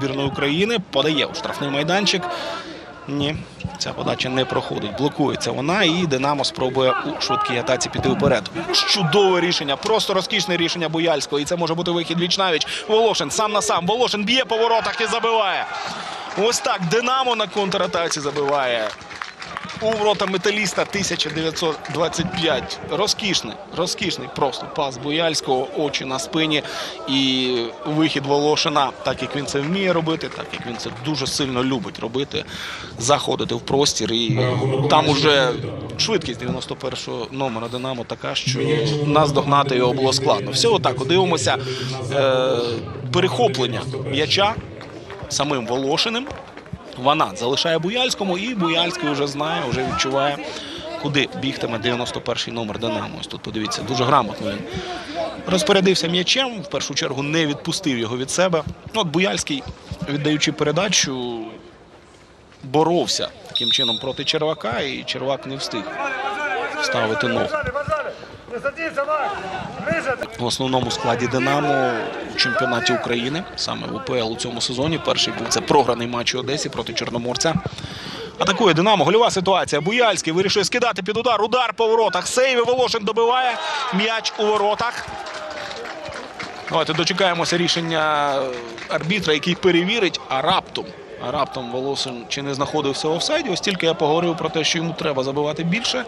збірної України. Подає у штрафний майданчик. Ні, ця подача не проходить. Блокується вона, і Динамо спробує у швидкій атаці піти вперед. Чудове рішення, просто розкішне рішення Буяльського. І це може бути вихід вічнавіч. Волошин сам на сам. Волошин б'є по воротах і забиває. Ось так Динамо на контратаці забиває. У ворота металіста 1925. Розкішний, розкішний просто пас Буяльського, очі на спині і вихід Волошина, так як він це вміє робити, так як він це дуже сильно любить робити, заходити в простір. І там уже швидкість 91-го номера Динамо така, що нас догнати його було складно. Все отак, дивимося е, перехоплення м'яча самим Волошиним. Ванат залишає Буяльському, і Буяльський вже знає, вже відчуває, куди бігтиме 91-й номер Динамо. Ось тут подивіться, дуже грамотно він розпорядився м'ячем. В першу чергу не відпустив його від себе. Ну, От Буяльський, віддаючи передачу, боровся таким чином проти Червака, і Червак не встиг ставити ногу. В основному складі Динамо у чемпіонаті України, саме в УПЛ у цьому сезоні. Перший був це програний матч у Одесі проти Чорноморця. Атакує Динамо. Гольова ситуація. Буяльський вирішує скидати під удар. Удар по воротах. Сейві Волошин добиває. М'яч у воротах. Давайте дочекаємося рішення арбітра, який перевірить, а раптом. А раптом Волошин чи не знаходився в офсайді. Ось тільки я поговорив про те, що йому треба забивати більше.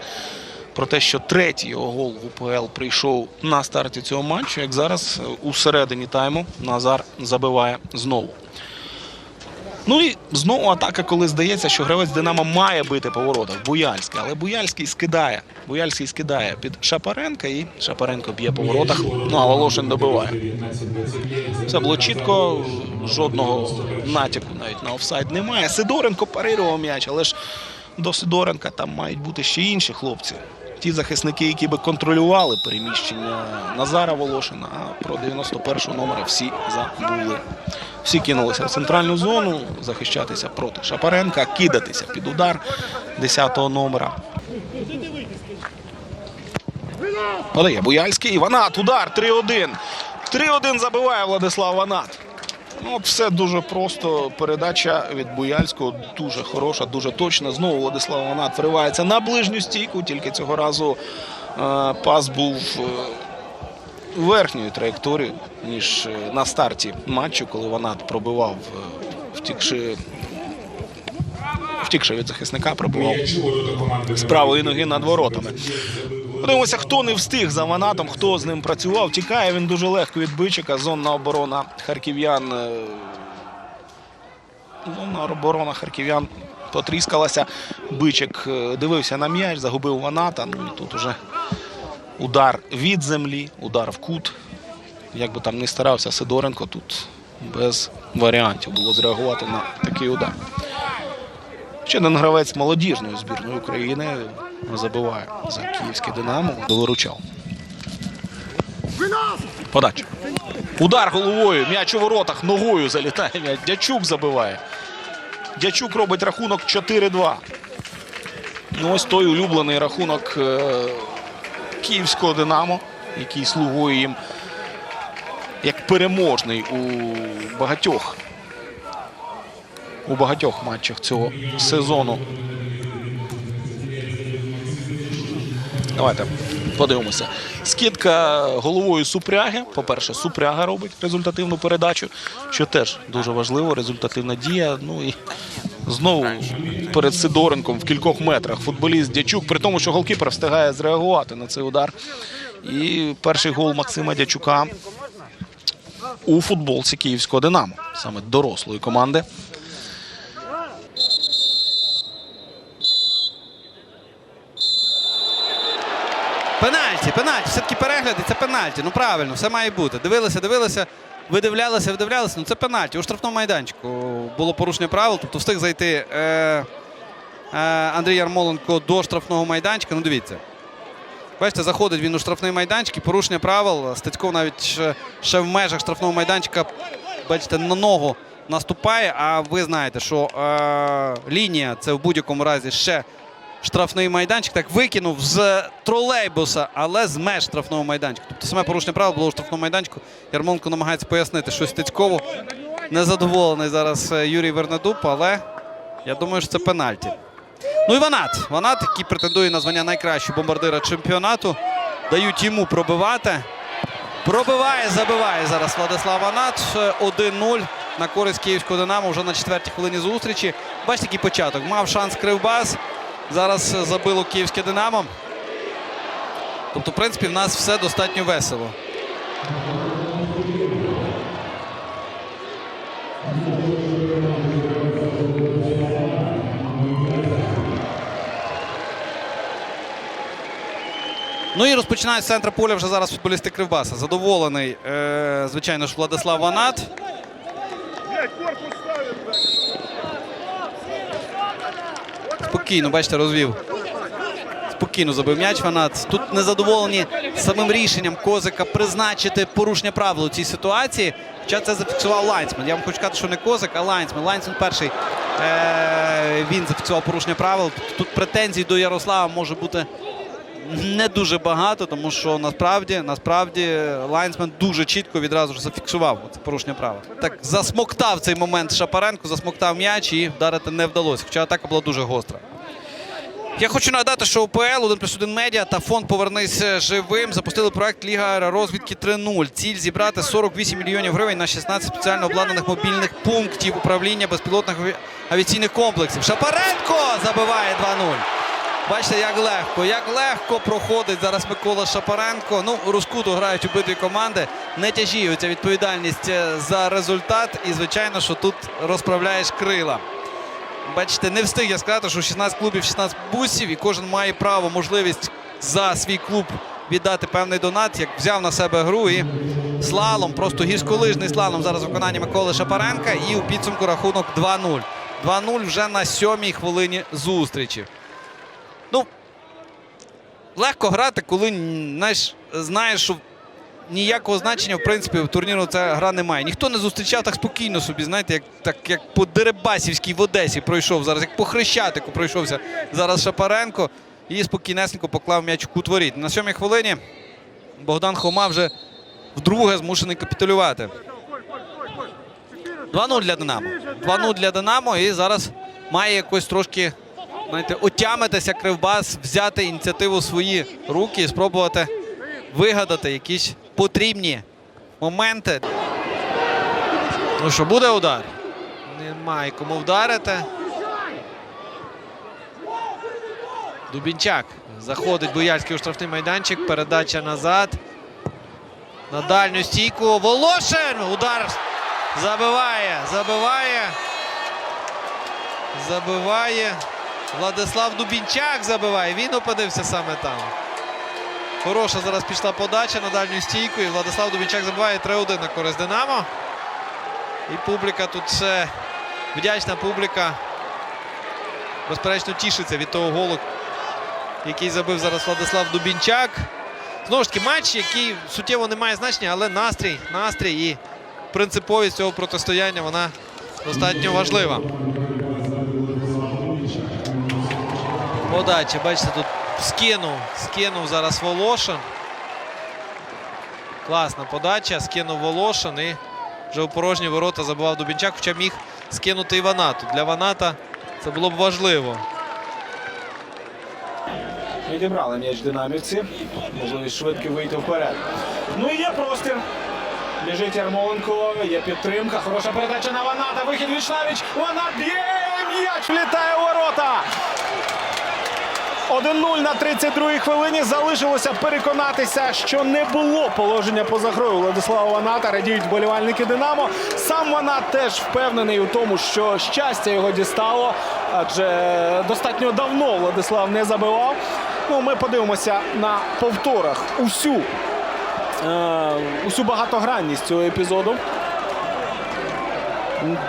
Про те, що третій його гол в УПЛ прийшов на старті цього матчу. Як зараз е, у середині тайму Назар забиває знову. Ну і знову атака, коли здається, що гравець Динамо має бити по воротах. Буяльський. Але Буяльський скидає. Буяльський скидає під Шапаренка і Шапаренко б'є по воротах. Ну а Волошин добиває. Все було чітко, жодного натяку навіть на офсайд немає. Сидоренко парирував м'яч, але ж до Сидоренка там мають бути ще інші хлопці. Ті захисники, які би контролювали переміщення Назара Волошина, а про 91 номера всі забули. Всі кинулися в центральну зону захищатися проти Шапаренка, кидатися під удар 10-го номера. Подає Буяльський. Ванат. Удар 3-1. 3-1 забиває Владислав Ванат. Ну, все дуже просто. Передача від Буяльського дуже хороша, дуже точна. Знову Владислав Ванат вривається на ближню стійку. Тільки цього разу е, пас був е, верхньою траєкторією, ніж е, на старті матчу, коли Ванат пробивав, е, втікши, втікши від захисника, пробивав з правої ноги над воротами. Подивимося, хто не встиг за Ванатом, хто з ним працював. Тікає він дуже легко від бичика. Зонна оборона харків'ян. е, Зонна оборона харків'ян потріскалася. Бичик е, дивився на м'яч, загубив Ваната. Ну тут уже удар від землі, удар в кут. Як би там не старався Сидоренко, тут без варіантів було зреагувати на такий удар. Ще один гравець молодіжної збірної України забиває за київське Динамо. Виручав. Подача. Удар головою. М'яч у воротах. Ногою залітає м'яч. Дячук забиває. Дячук робить рахунок 4-2. Ну, ось той улюблений рахунок е, київського Динамо, який слугує їм як переможний у багатьох у багатьох матчах цього сезону. Давайте подивимося. Скидка головою Супряги. По-перше, Супряга робить результативну передачу, що теж дуже важливо. Результативна дія. Ну і знову перед Сидоренком в кількох метрах футболіст Дячук, при тому, що голкіпер встигає зреагувати на цей удар. І перший гол Максима Дячука у футболці київського Динамо, саме дорослої команди. Пенальті, пенальті, все-таки перегляди, це пенальті. Ну правильно, все має бути. Дивилися, дивилися, видивлялися, видивлялися. Ну це пенальті. У штрафному майданчику було порушення правил, тобто встиг зайти е, е, Андрій Ярмоленко до штрафного майданчика. Ну дивіться. Бачите, заходить він у штрафний майданчик і порушення правил. Стецьков навіть ще в межах штрафного майданчика, бачите, на ногу наступає. А ви знаєте, що е, лінія це в будь-якому разі ще штрафний майданчик. Так викинув з тролейбуса, але з меж штрафного майданчика. Тобто саме порушення правил було у штрафному майданчику. Ярмоленко намагається пояснити щось Стецькову. незадоволений зараз е, Юрій Вернедуб, але я думаю, що це пенальті. Ну і Ванат. Ванат, який претендує на звання найкращого бомбардира чемпіонату. Дають йому пробивати. Пробиває, забиває зараз Владислав Ванат. Е, 1-0 на користь київського Динамо вже на четвертій хвилині зустрічі. Бачите, який початок. Мав шанс Кривбас. Зараз е, забило київське Динамо. Тобто, в принципі, в нас все достатньо весело. Ну і розпочинають з центра поля вже зараз футболісти Кривбаса. Задоволений, е, звичайно ж, Владислав Ванат. Спокійно, бачите, розвів. Спокійно забив м'яч Ванат. Тут незадоволені самим рішенням Козика призначити порушення правил у цій ситуації. Хоча це зафіксував Лайнсмен. Я вам хочу сказати, що не Козик, а Лайнсмен. Лайнсмен перший. Е, він зафіксував порушення правил. Тут претензій до Ярослава може бути не дуже багато, тому що насправді насправді Лайнсмен дуже чітко відразу ж зафіксував це порушення права. Так засмоктав цей момент Шапаренко, засмоктав м'яч і вдарити не вдалося. Хоча атака була дуже гостра. Я хочу нагадати, що УПЛ 1 плюс 1 медіа та фонд Повернись живим запустили проект Ліга аеророзвідки 3.0. Ціль зібрати 48 мільйонів гривень на 16 спеціально обладнаних мобільних пунктів управління безпілотних авіаційних комплексів. Шапаренко забиває 2-0. Бачите, як легко, як легко проходить зараз Микола Шапаренко. Ну, Рускуту грають обидві команди. Не тяжіються відповідальність е, за результат. І, звичайно, що тут розправляєш крила. Бачите, не встиг я сказати, що 16 клубів, 16 бусів, і кожен має право, можливість за свій клуб віддати певний донат, як взяв на себе гру і слалом, просто гірськолижний слалом зараз виконання Миколи Шапаренка. І у підсумку рахунок 2-0. 2-0 вже на сьомій хвилині зустрічі. Ну, легко грати, коли знаєш, знаєш, що ніякого значення, в принципі, в турніру ця гра немає. Ніхто не зустрічав так спокійно собі, знаєте, як, так, як по Дерибасівській в Одесі пройшов зараз, як по Хрещатику пройшовся зараз Шапаренко і спокійнесенько поклав м'яч у кут. На сьомій хвилині Богдан Хома вже вдруге змушений капітулювати. 2-0 для Динамо. 2-0 для Динамо і зараз має якось трошки знаєте, отямитися Кривбас, взяти ініціативу в свої руки і спробувати вигадати якісь потрібні моменти. Ну що, буде удар? Немає кому вдарити. Дубінчак. Заходить Бояльський у штрафний майданчик. Передача назад. На дальню стійку. Волошин! Удар забиває. Забиває. Забиває. Владислав Дубінчак забиває. Він опинився саме там. Хороша зараз пішла подача на дальню стійку. І Владислав Дубінчак забиває 3-1 на користь Динамо. І публіка тут ще вдячна публіка. Безперечно, тішиться від того голу, який забив зараз Владислав Дубінчак. Знову ж таки, матч, який суттєво не має значення, але настрій, настрій і принциповість цього протистояння вона достатньо важлива. Подача, бачите, тут скинув, скинув зараз Волошин. Класна подача, скинув Волошин і вже у порожні ворота забивав Дубінчак, хоча міг скинути і Ванату. Для Ваната це було б важливо. Відібрали м'яч динамівці. Можливість швидко вийти вперед. Ну і є простір. Біжить Ярмоленко, є підтримка. Хороша передача на Ваната. Вихід від Шлавіч. Ванат б'є м'яч. Влітає у ворота. 1-0 на 32-й хвилині. Залишилося переконатися, що не було положення поза грою Владислава Ваната. Радіють вболівальники Динамо. Сам Ванат теж впевнений у тому, що щастя його дістало, адже достатньо давно Владислав не забивав. Ну, ми подивимося на повторах усю, е, усю багатогранність цього епізоду.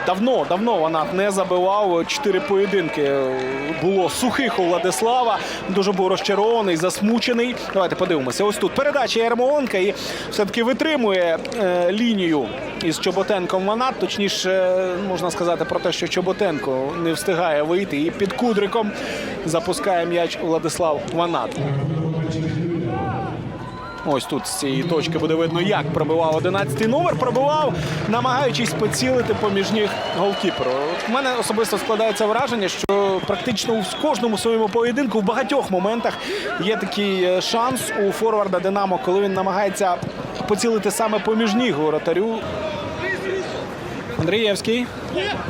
Давно, давно вона не забивав. Чотири поєдинки було сухих у Владислава. Дуже був розчарований, засмучений. Давайте подивимося. Ось тут передача Ярмоленка і все-таки витримує е, лінію із Чоботенком Ванат. Точніше, можна сказати про те, що Чоботенко не встигає вийти. І під кудриком запускає м'яч Владислав Ванат. Ось тут з цієї точки буде видно, як пробивав 11-й номер. Пробивав, намагаючись поцілити поміж ніг голкіперу. У мене особисто складається враження, що практично у кожному своєму поєдинку в багатьох моментах є такий е, шанс у форварда Динамо, коли він намагається поцілити саме поміж ніг воротарю. Андрієвський.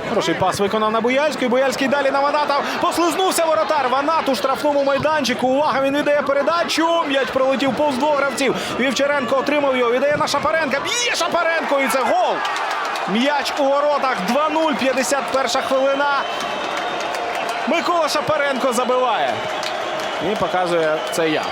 Хороший пас виконав на Буяльський. Буяльський далі на Ваната. Послизнувся воротар. Ванат у штрафному майданчику. Увага, він віддає передачу. М'яч пролетів повз двох гравців. Вівчаренко отримав його. Віддає на Шапаренка. Б'є Шапаренко і це гол. М'яч у воротах. 2-0. 51 хвилина. Микола Шапаренко забиває. І показує це я.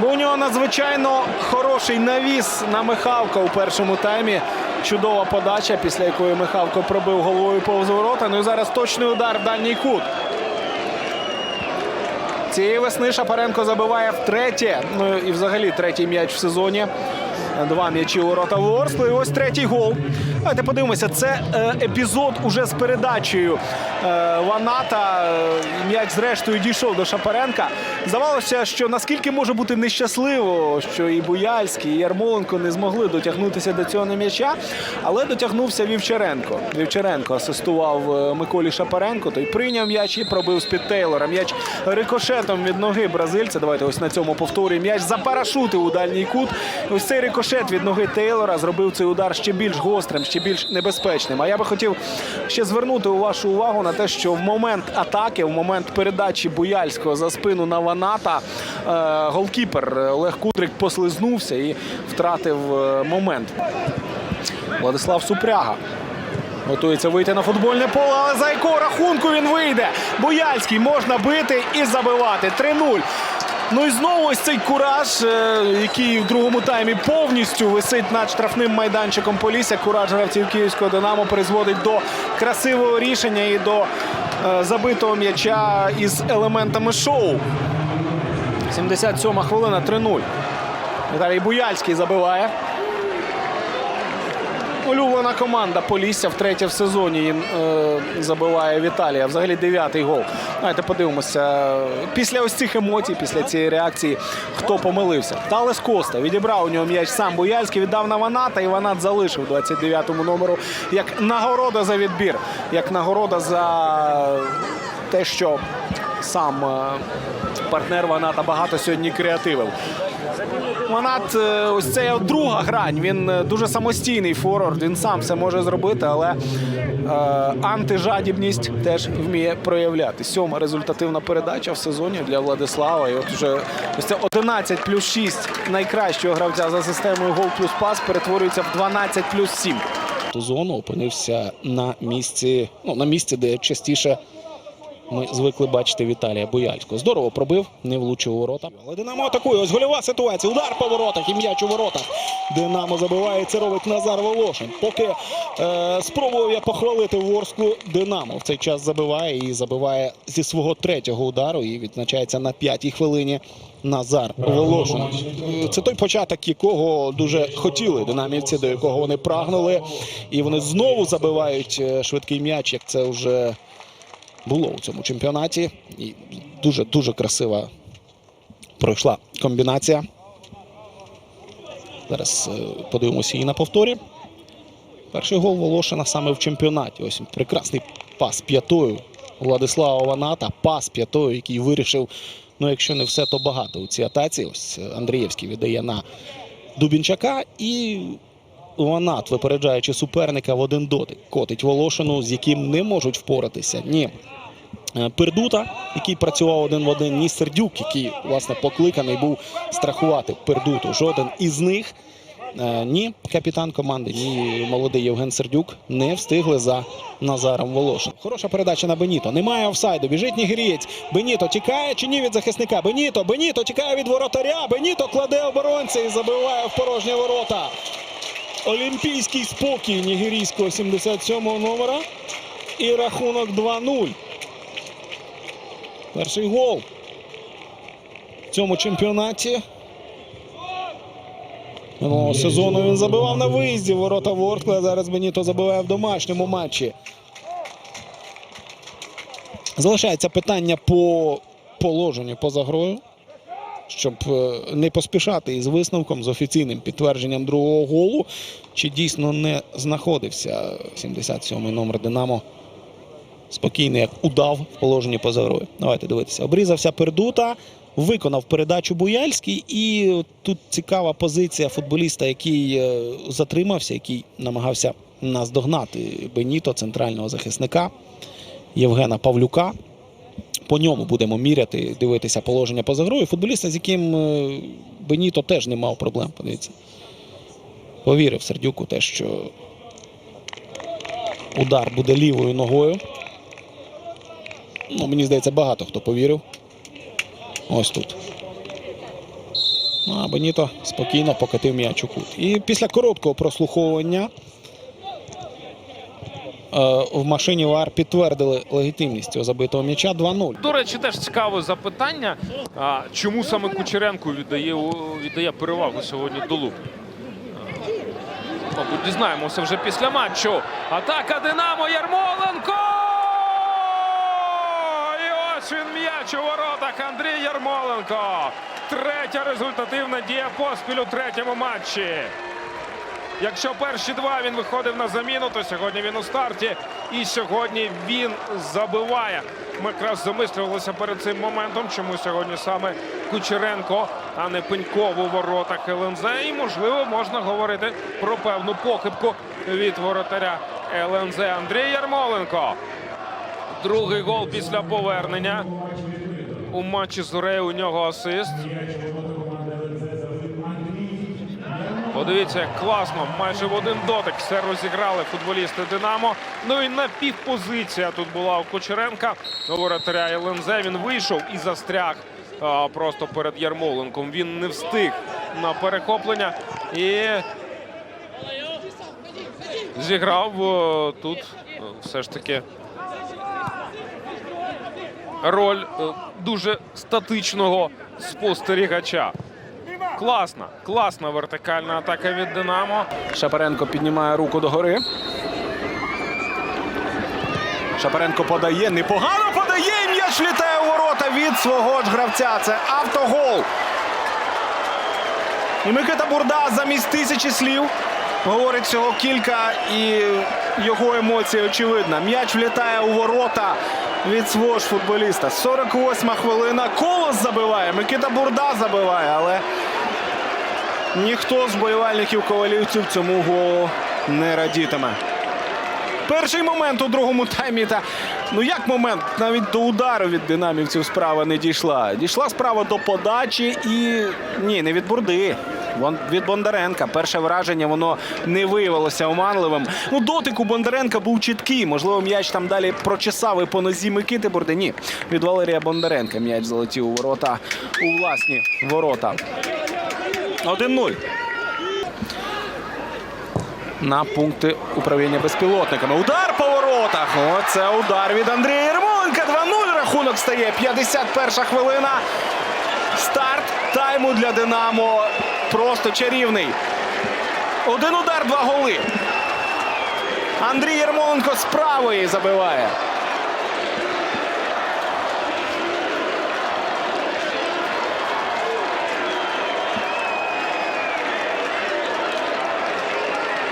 Бо у нього надзвичайно хороший навіс на Михавка у першому таймі. Чудова подача, після якої Михавко пробив головою повз ворота. Ну і зараз точний удар в дальній кут. Цієї весни Шапаренко забиває втретє. Ну і взагалі третій м'яч в сезоні. Два м'ячі у ворота Ворскли. І ось третій гол. Давайте подивимося. Це е, епізод уже з передачею е, Ваната. Е, М'яч зрештою дійшов до Шапаренка. Здавалося, що наскільки може бути нещасливо, що і Буяльський, і Ярмоленко не змогли дотягнутися до цього м'яча, але дотягнувся Вівчаренко. Вівчаренко асистував Миколі Шапаренко. Той прийняв м'яч і пробив з-під Тейлора. М'яч рикошетом від ноги бразильця. Давайте ось на цьому повторюємо. М'яч запарашутив у дальній кут. Ось цей рикошет від ноги Тейлора зробив цей удар ще більш гострим, ще більш небезпечним. А я би хотів ще звернути вашу увагу на те, що в момент атаки, в момент передачі Буяльського за спину на Ваната, е, голкіпер Олег Кудрик послизнувся і втратив е, момент. Владислав Супряга. Готується вийти на футбольне поле, але за якого рахунку він вийде. Бояльський можна бити і забивати. 3-0. Ну і знову ось цей кураж, е, який в другому таймі повністю висить над штрафним майданчиком Полісся. Кураж гравців київського Динамо призводить до красивого рішення і до е, забитого м'яча із елементами шоу. 77 хвилина 3-0. Віталій Буяльський забиває. Улюблена команда Полісся втретє в сезоні е, забиває Віталія. Взагалі дев'ятий гол. Давайте подивимося. Після ось цих емоцій, після цієї реакції, хто помилився. Талес Коста відібрав у нього м'яч сам Буяльський, віддав на Ваната, і Ванат залишив 29-му номеру як нагорода за відбір, як нагорода за те, що сам е, партнер Ваната багато сьогодні креативив. Манат, е, ось це друга грань. Він е, дуже самостійний форвард, він сам все може зробити, але е, антижадібність теж вміє проявляти. Сьома результативна передача в сезоні для Владислава. І от вже ось це 11 плюс 6 найкращого гравця за системою гол плюс пас перетворюється в 12 плюс 7. ту зону опинився на місці, ну на місці, де частіше ми звикли бачити Віталія Бояльського. Здорово пробив, не влучив ворота. Але Динамо атакує. Ось гольова ситуація. Удар по воротах і м'яч у воротах. Динамо забиває. Це робить Назар Волошин. Поки е, спробував я похвалити Ворсклу Динамо. В цей час забиває і забиває зі свого третього удару. І відзначається на п'ятій хвилині Назар Волошин. Це той початок, якого дуже хотіли динамівці, до якого вони прагнули. І вони знову забивають е, швидкий м'яч, як це вже було у цьому чемпіонаті. І дуже дуже красива пройшла комбінація. Зараз е, подивимося її на повторі. Перший гол Волошина саме в чемпіонаті. Ось прекрасний пас п'ятою Владислава Ваната. Пас п'ятою, який вирішив, ну якщо не все, то багато у цій атаці. Ось Андрієвський віддає на Дубінчака і Ванат, випереджаючи суперника в один дотик, котить Волошину, з яким не можуть впоратися ні е, Пердута, який працював один в один, ні Сердюк, який власне покликаний був страхувати Пердуту. Жоден із них, е, ні капітан команди, ні молодий Євген Сердюк не встигли за Назаром Волошин. Хороша передача на Беніто. Немає офсайду. Біжить нігерієць. Беніто тікає чи ні від захисника? Беніто, Беніто тікає від воротаря. Беніто кладе оборонця і забиває в порожні ворота. Олімпійський спокій нігерійського 77-го номера. І рахунок 2-0. Перший гол в цьому чемпіонаті. Минулого сезону він забивав на виїзді ворота Воркли, а зараз Беніто забиває в домашньому матчі. Залишається питання по положенню поза грою, щоб е, не поспішати із висновком, з офіційним підтвердженням другого голу. Чи дійсно не знаходився 77-й номер Динамо спокійний, як удав в положенні поза. Давайте дивитися. Обрізався Пердута, виконав передачу Буяльський. І тут цікава позиція футболіста, який е, затримався, який намагався наздогнати Беніто, центрального захисника Євгена Павлюка. По ньому будемо міряти, дивитися положення поза грою. Футболіста, з яким е, Беніто теж не мав проблем. Подивіться. Повірив Сердюку те, що удар буде лівою ногою. Ну, мені здається, багато хто повірив. Ось тут. Ну, а Беніто спокійно покатив м'яч у кут. І після короткого прослуховування в машині ВАР підтвердили легітимність цього забитого м'яча 2-0. До речі, теж цікаве запитання. Чому саме Кучеренко віддає, віддає перевагу сьогодні Долу? Мабуть, дізнаємося вже після матчу. Атака Динамо Ярмоленко! І ось він м'яч у воротах Андрій Ярмоленко. Третя результативна дія поспіль у третьому матчі. Якщо перші два він виходив на заміну, то сьогодні він у старті. І сьогодні він забиває. Ми якраз замислювалися перед цим моментом, чому сьогодні саме Кучеренко, а не Пенько у воротах ЛНЗ. І можливо можна говорити про певну похибку від воротаря ЛНЗ Андрій Ярмоленко. Другий гол після повернення. У матчі з Урею у нього асист. Подивіться, як класно, майже в один дотик все розіграли футболісти Динамо. Ну і напівпозиція тут була у Кучеренка. Воротаря ЛНЗ він вийшов і застряг просто перед Ярмоленком. Він не встиг на перехоплення і зіграв тут все ж таки роль е, дуже статичного спостерігача. Класна, класна вертикальна атака від Динамо. Шапаренко піднімає руку догори. Шапаренко подає. Непогано подає. М'яч літає у ворота від свого ж гравця. Це автогол. І Микита Бурда замість тисячі слів говорить всього кілька, і його емоції очевидна. М'яч влітає у ворота від свого ж футболіста. 48 хвилина. Колос забиває. Микита Бурда забиває, але ніхто з болівальників ковалівців цьому голу не радітиме. Перший момент у другому таймі. Та ну як момент? Навіть до удару від динамівців справа не дійшла. Дійшла справа до подачі і ні, не від бурди. Від Бондаренка. Перше враження воно не виявилося оманливим. Ну, дотик у Бондаренка був чіткий. Можливо, м'яч там далі прочесав і по нозі Микити Бурди. Ні, від Валерія Бондаренка м'яч залетів у ворота у власні ворота. 1-0 на пункти управління безпілотниками. Удар по воротах. Оце удар від Андрія Єрмоленка. 2-0 рахунок стає. 51 хвилина. Старт тайму для Динамо. Просто чарівний. Один удар, два голи. Андрій Єрмоленко з правої забиває.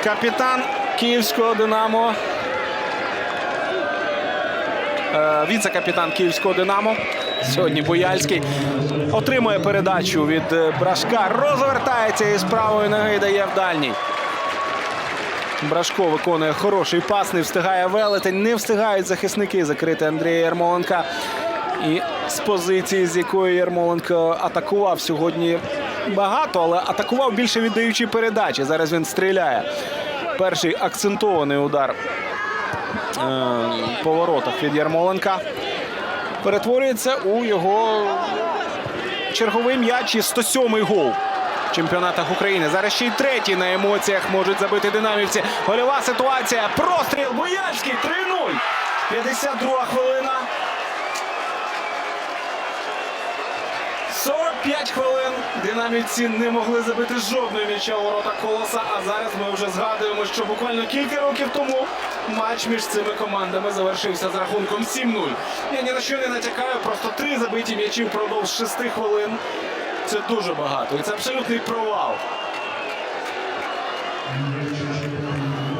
Капітан київського Динамо. Е, Віце-капітан київського Динамо. Сьогодні Бояльський отримує передачу від е, Брашка. Розвертається із правої ноги дає в дальній. Брашко виконує хороший пас, не встигає велетень, не встигають захисники закрити Андрія Ярмоленка. І з позиції, з якої Ярмоленко атакував сьогодні багато, але атакував більше віддаючи передачі. Зараз він стріляє. Перший акцентований удар е, по воротах від Ярмоленка перетворюється у його черговий м'яч і 107-й гол в чемпіонатах України. Зараз ще й третій на емоціях можуть забити динамівці. Гольова ситуація. Простріл Бояльський 3-0. 52 хвилина. 5 хвилин динамівці не могли забити жодної м'яча у ворота колоса. А зараз ми вже згадуємо, що буквально кілька років тому матч між цими командами завершився з рахунком 7-0. Я ні на що не натякаю, просто три забиті м'ячі впродовж 6 хвилин. Це дуже багато. І це абсолютний провал.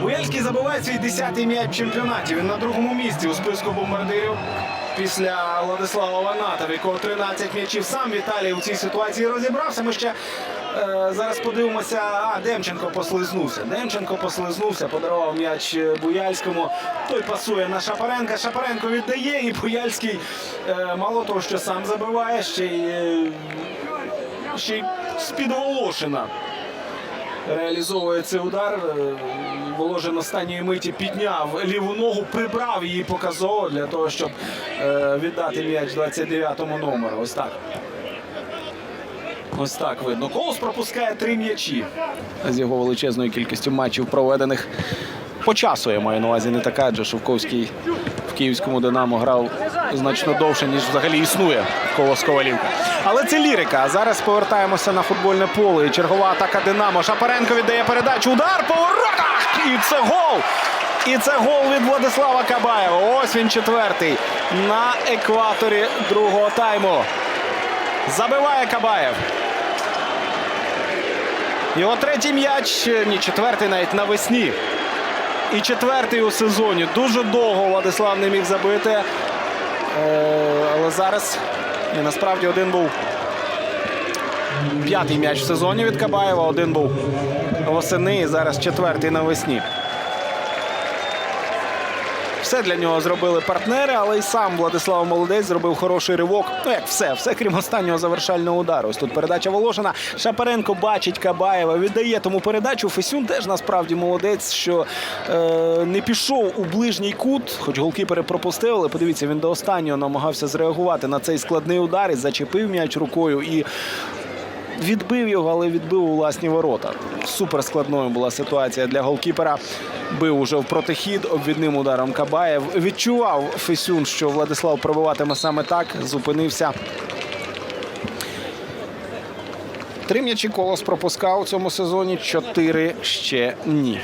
Буяльський забиває свій 10-й м'яч в чемпіонаті. Він на другому місці у списку бомбардирів після Владислава Ваната, в якого 13 м'ячів. Сам Віталій у цій ситуації розібрався. Ми ще е, зараз подивимося. А, Демченко послизнувся. Демченко послизнувся, подарував м'яч е, Буяльському. Той пасує на Шапаренка. Шапаренко віддає, і Буяльський е, мало того, що сам забиває, ще й, е, ще й з-під Волошина реалізовує цей удар. Е, Воложин останньої миті підняв ліву ногу, прибрав її показово для того, щоб е, віддати м'яч 29-му номеру. Ось так. Ось так видно. Колос пропускає три м'ячі. З його величезною кількістю матчів проведених по часу, я маю на увазі не така, адже Шовковський в київському Динамо грав значно довше, ніж взагалі існує колос Ковалівка. Але це лірика. Зараз повертаємося на футбольне поле. Чергова атака Динамо. Шапаренко віддає передачу. Удар по воротах! І це гол! І це гол від Владислава Кабаєва. Ось він четвертий на екваторі другого тайму. Забиває Кабаєв. Його третій м'яч, ні, четвертий навіть навесні. І четвертий у сезоні. Дуже довго Владислав не міг забити. Е, але зараз і насправді один був п'ятий м'яч в сезоні від Кабаєва, один був восени і зараз четвертий навесні. Все для нього зробили партнери, але й сам Владислав Молодець зробив хороший ривок. Ну як все, все крім останнього завершального удару. Ось тут передача Волошина. Шапаренко бачить Кабаєва, віддає тому передачу. Фесюн теж насправді молодець, що е, не пішов у ближній кут, хоч голкіпери пропустив, подивіться, він до останнього намагався зреагувати на цей складний удар і зачепив м'яч рукою і відбив його, але відбив у власні ворота. Супер складною була ситуація для голкіпера. Бив уже в протихід обвідним ударом Кабаєв. Відчував Фесюн, що Владислав пробиватиме саме так. Зупинився. Три м'ячі колос пропускав у цьому сезоні, чотири ще ні.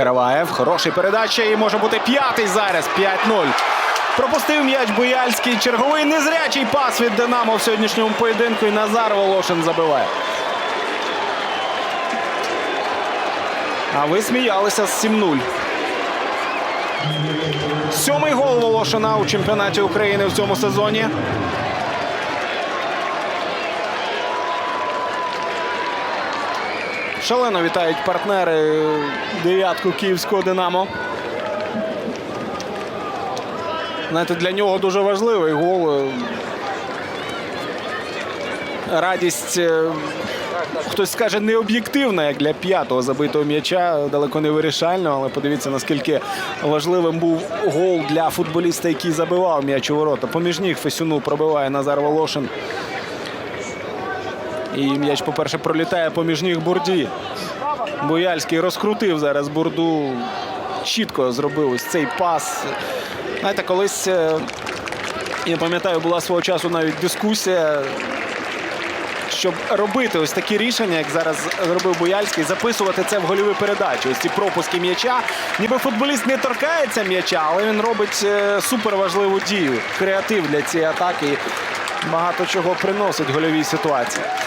Караваєв. Хороший передача і може бути п'ятий зараз. 5-0. Пропустив м'яч Бояльський. Черговий незрячий пас від Динамо в сьогоднішньому поєдинку. І Назар Волошин забиває. А ви сміялися з 7-0. Сьомий гол Волошина у чемпіонаті України в цьому сезоні. Шалено вітають партнери дев'ятку київського Динамо. Знаєте, для нього дуже важливий гол. Радість, е, хтось скаже, не об'єктивна, як для п'ятого забитого м'яча, далеко не вирішального, але подивіться, наскільки важливим був гол для футболіста, який забивав м'яч у ворота. Поміж ніг Фесюну пробиває Назар Волошин. І м'яч, по-перше, пролітає поміж ніг Бурді. Бояльський розкрутив зараз Бурду. Чітко зробив ось цей пас. Знаєте, колись, е, я пам'ятаю, була свого часу навіть дискусія, щоб робити ось такі рішення, як зараз зробив Бояльський, записувати це в гольові передачі. Ось ці пропуски м'яча. Ніби футболіст не торкається м'яча, але він робить е, суперважливу дію. Креатив для цієї атаки. Багато чого приносить гольовій ситуації.